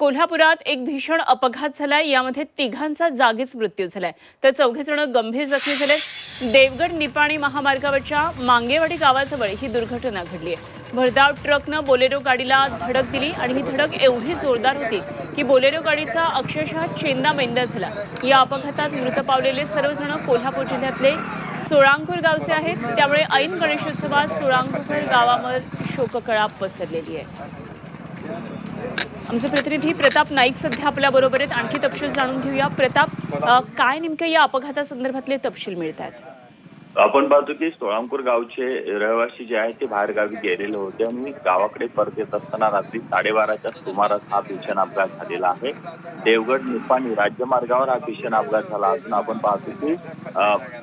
कोल्हापुरात एक भीषण अपघात झालाय. यामध्ये तिघांचा जागीच मृत्यू झालाय. तर चौघे जण गंभीर जखमी झाले. देवगड निपाणी महामार्गावरच्या मांगेवाडी गावाजवळ ही दुर्घटना घडली आहे. भरधाव ट्रकनं बोलेरो गाडीला धडक दिली आणि ही धडक एवढी जोरदार होती की बोलेरो गाडीचा अक्षरशः चेंदा मेंदा झाला. या अपघातात मृत पावलेले सर्वजण कोल्हापूर जिल्ह्यातले सोळांपूर गावचे आहेत. त्यामुळे ऐन गणेशोत्सवात सोळांपूर गावावर शोककळा पसरलेली आहे. आमचे प्रतिनिधी प्रताप नाईक सध्या आपल्या बरोबर आहेत आणखी तपशील जाणून घेऊया. प्रताप काय नेमकं या अपघातासंदर्भातले तपशील मिळत आहेत आपण पाहतो की सोळामपूर गावचे रहिवासी जे आहेत ते बाहेर गावी गेलेले होते आणि गावाकडे परत येत असताना रात्री साडेबाराच्या सुमारास हा भीषण अपघात झालेला आहे. देवगड निपाणी राज्यमार्गावर हा भीषण अपघात झाला असून आपण पाहतो की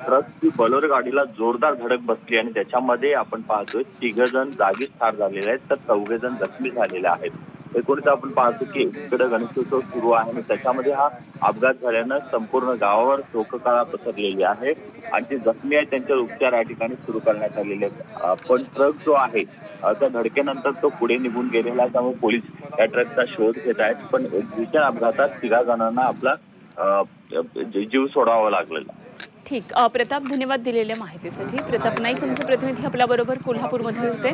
ट्रकची बलोर गाडीला जोरदार धडक बसली आणि त्याच्यामध्ये आपण पाहतोय तिघ जण जागीच ठार झालेले आहेत तर चौघे जण जखमी झालेले आहेत. एकोणीस आपण पाहतो की इकडे गणेशोत्सव सुरू आहे आणि त्याच्यामध्ये हा अपघात झाल्यानं संपूर्ण गावावर शोककळा पसरलेली आहे. आणि जे जखमी आहेत त्यांच्यावर उपचार या ठिकाणी सुरू करण्यात आलेले आहेत. पण ट्रक जो आहे त्या धडकेनंतर तो पुढे निघून गेलेला आहे. त्यामुळे पोलीस या ट्रकचा शोध घेत आहेत. पण भीषण अपघातात तिघा जणांना आपला जीव सोडावा लागलेला ठीक. प्रताप धन्यवाद दिलेल्या माहितीसाठी. प्रताप नाईक आमचे प्रतिनिधी आपल्याबरोबर कोल्हापूरमध्ये होते.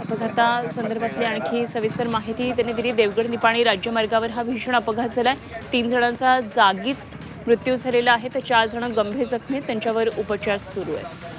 अपघाता संदर्भातली आणखी सविस्तर माहिती त्यांनी दिली. देवगड निपाणी राज्यमार्गावर हा भीषण अपघात झाला आहे तीन जणांचा जागीच मृत्यू झालेला आहे. तर चार जण गंभीर जखमी आहेत. त्यांच्यावर उपचार सुरू आहेत.